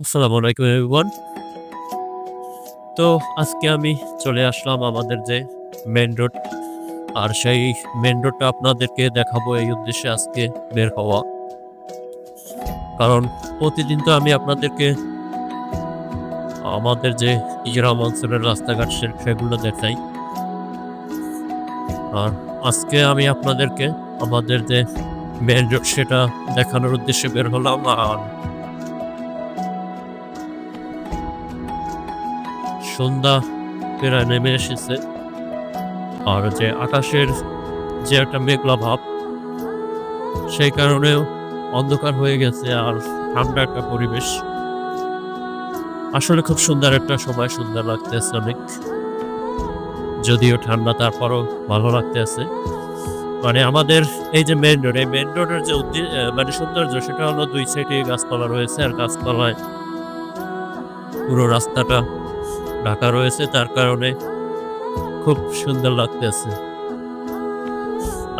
আসসালামু আলাইকুম তো আজকে আমি চলে আসলাম আমাদের যে মেন রোড আর সেই মেন রোডটা আপনাদেরকে দেখাবো এই উদ্দেশ্যে আজকে বের হওয়া। কারণ প্রতিদিন তো আমি আপনাদেরকে আমাদের যে গ্রাম অঞ্চলের রাস্তাঘাট সেগুলো দেখাই। আর আজকে আমি আপনাদেরকে আমাদের যে মেন রোড সেটা দেখানোর উদ্দেশ্যে বের হলাম। আর সন্ধ্যা প্রায় নেমে এসেছে। আর যে আকাশের যে একটা মেঘলা ভাব, সেই কারণেও অন্ধকার হয়ে গেছে আর ঠান্ডা একটা পরিবেশ। আসলে খুব সুন্দর একটা সময় সুন্দর লাগতেছে অনেক। যদিও ঠান্ডা, তারপরও ভালো লাগতেছে। মানে আমাদের এই যে মেন রোড এই মেন রোডের যে মানে সৌন্দর্য, সেটা হলো দুই সাইডে গাছপালা রয়েছে আর গাছপালায় পুরো রাস্তাটা ঢাকা রয়েছে, তার কারণে খুব সুন্দর লাগতেছে।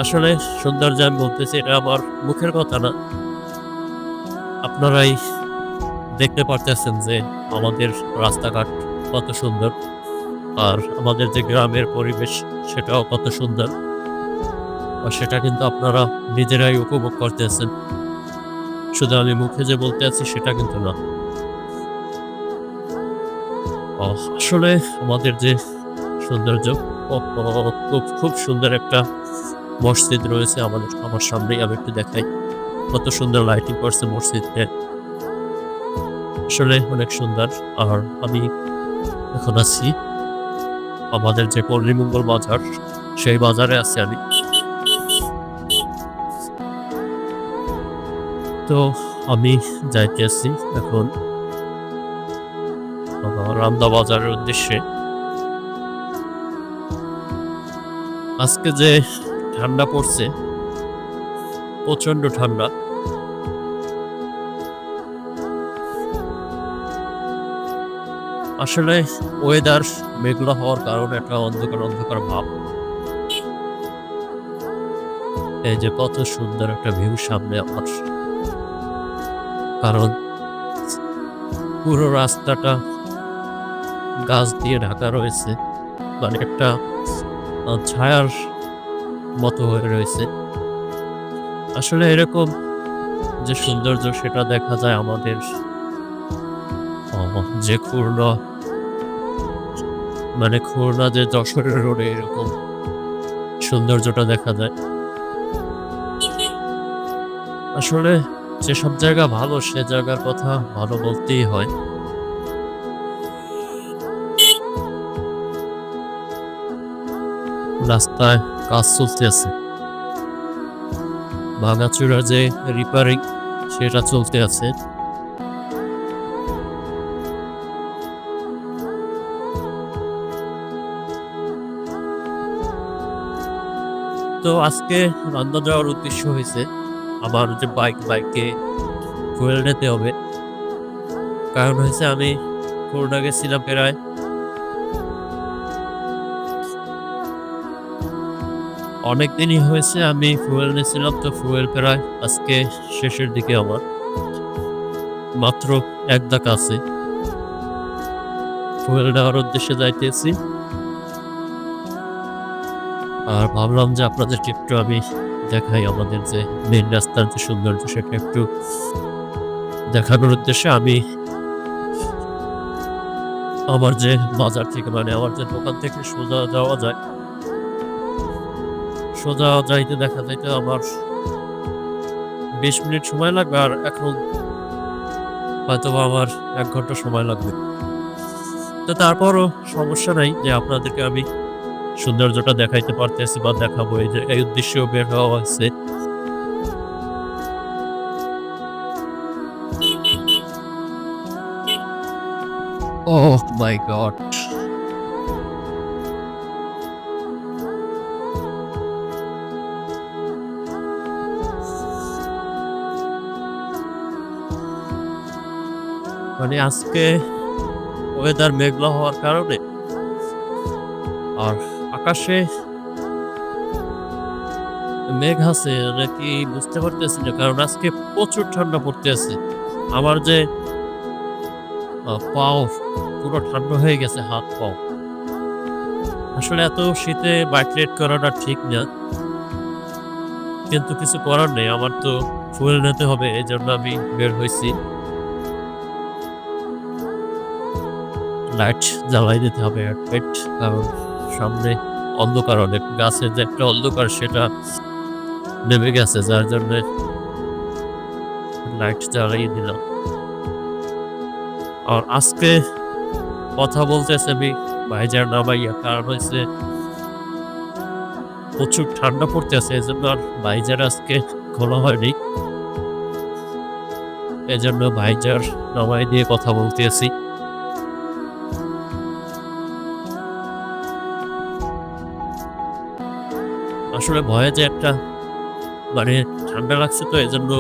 আসলে সৌন্দর্য আমি বলতেছি, এটা আমার মুখের কথা না। আপনারাই দেখতে পারতেছেন যে আমাদের রাস্তাঘাট কত সুন্দর, আর আমাদের যে গ্রামের পরিবেশ সেটাও কত সুন্দর। আর সেটা কিন্তু আপনারা নিজেরাই উপভোগ করতেছেন। শুধু আমি মুখে যে বলতে আছি সেটা কিন্তু না। আসলে আমাদের যে সৌন্দর্য খুব খুব সুন্দর একটা মসজিদ রয়েছে আমাদের, আমার সামনেই আমি একটু দেখাই। কত সুন্দর লাইটিং করছে মসজিদে আসলে অনেক সুন্দর। আর আমি এখন আছি আমাদের যে পল্লীমঙ্গল বাজার, সেই বাজারে আছি আমি। তো আমি যাইতে যাইতেছি এখন। রামদা বাজারের উদ্দেশ্যে। আজকে যে ঠান্ডা পড়ছে প্রচণ্ড ঠান্ডা। আসলে ওয়েদার মেঘলা হওয়ার কারণে একটা অন্ধকার অন্ধকার ভাব। এই যে কত সুন্দর একটা ভিউ সামনে আমার। কারণ পুরো রাস্তাটা গাছ দিয়ে ঢাকা রয়েছে মানে একটা ছায়ার মতো হয়ে রয়েছে। আসলে এরকম যে সৌন্দর্য সেটা দেখা যায় আমাদের যে খুলনা মানে খুলনা যে যশোরের রোডে এরকম সৌন্দর্যটা দেখা যায়। আসলে যেসব জায়গা ভালো, সে জায়গার কথা ভালো বলতেই হয়। রাস্তায় কাজ চলতে চলতেছে। ভাঙাচুরা যে রিপেয়ারিং সেটা চলতে আছে। তো আজকে রান্না যাওয়ার উদ্দেশ্য হয়েছে, আমার যে বাইক বাইকে ফুয়েল নিতে হবে। কারণ হয়েছে আমি খুলনা গেছিলাম প্রায় অনেক দিনই হয়েছে, আমি ফুয়েল নিয়েছিলাম, তো ফুয়েল প্রায় আজকে শেষের দিকে আমার। মাত্র এক দাক আছে। ফুয়েল নেওয়ার উদ্দেশ্যে যাইতেছি। আর ভাবলাম যে আপনাদের একটু আমি দেখাই আমাদের যে মেন রাস্তার যে সৌন্দর্য, সেটা একটু দেখানোর উদ্দেশ্যে আমি আমার যে বাজার থেকে মানে আমার যে দোকান থেকে সোজা যাওয়া যায় সোজা যাইতে দেখা যাইতে আমার বিশ মিনিট সময় লাগবে আর এখন হয়তো আমার এক ঘণ্টা সময় লাগবে। তো তারপরও সমস্যা নাই যে আপনাদেরকে আমি সৌন্দর্যটা দেখাইতে পারতেছি বা দেখাবো। এই যে, এই উদ্দেশ্যেও বের হওয়া হয়েছে। Oh my god. মানে আজকে ওয়েদার মেঘলা হওয়ার কারণে আর আকাশে মেঘ আছে নাকি বুঝতে পারতেছি না, কারণ আজকে প্রচুর ঠান্ডা পড়তে আছে আমার যে পাও পুরো ঠান্ডা হয়ে গেছে, হাত পাও। আসলে এত শীতে বাইক রাইড করাটা ঠিক না। কিন্তু কিছু করার নেই, আমার তো ফুয়েল নিতে হবে এই জন্য আমি বের হয়েছি। লাইট জ্বালাই দিতে হবে হেডলাইট কারণ সামনে অন্ধকার অনেক। গাছের যে একটা অন্ধকার সেটা নেমে গেছে, যার জন্য লাইট জ্বালিয়ে দিলাম। আর আজকে কথা বলতেছে আমি ভাইজার নামাইয়া, কারণ হয়েছে প্রচুর ঠান্ডা পড়তেছে এই জন্য আর ভাইজার আজকে খোলা হয়নি। এজন্য ভাইজার নামাই দিয়ে কথা বলতেছি। আসলে ভয়ে যে একটা মানে ঠান্ডা লাগছে তো এই জন্য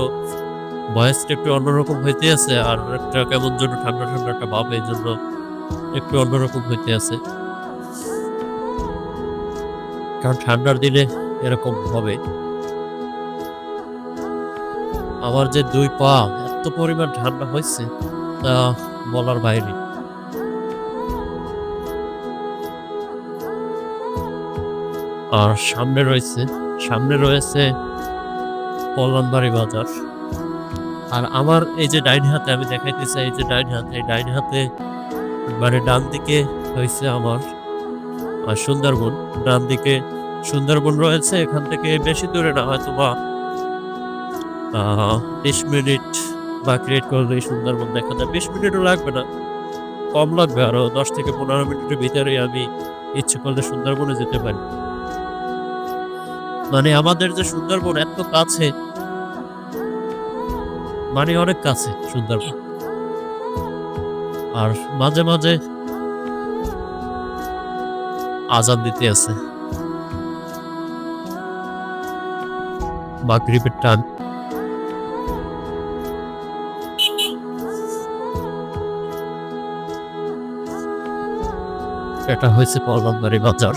ভয়েসটা একটু অন্যরকম হইতে আছে আর একটা কেমন জন্য ঠান্ডা ঠান্ডা একটা ভাব এই জন্য একটু অন্যরকম হইতে আছে। কারণ ঠান্ডার দিনে এরকম হবে। আমার যে দুই পা এত পরিমাণ ঠান্ডা হয়েছে তা বলার বাইরে আর সামনে রয়েছে সামনে রয়েছে কল্যাণবাড়ি বাজার। আর আমার এই যে ডাইন হাতে, আমি দেখাইতে চাই এই যে ডাইন হাতে, এই ডাইন হাতে মানে ডান দিকে হয়েছে আমার সুন্দরবন। ডান দিকে সুন্দরবন রয়েছে, এখান থেকে বেশি দূরে না হয়তো বা বিশ মিনিট বা ক্রিয়েট করলেই সুন্দরবন দেখা যায়। বিশ মিনিটও লাগবে না, কম লাগবে, আরও দশ থেকে পনেরো মিনিটের ভিতরে আমি ইচ্ছে করলে সুন্দরবনে যেতে পারি। মানে আমাদের যে সুন্দরবন এত কাছে মানে অনেক কাছে সুন্দরবন। আর মাঝে মাঝে আজান দিতে আছে। মাগরিবের টান। এটা হয়েছে পলবাড়ি বাজার।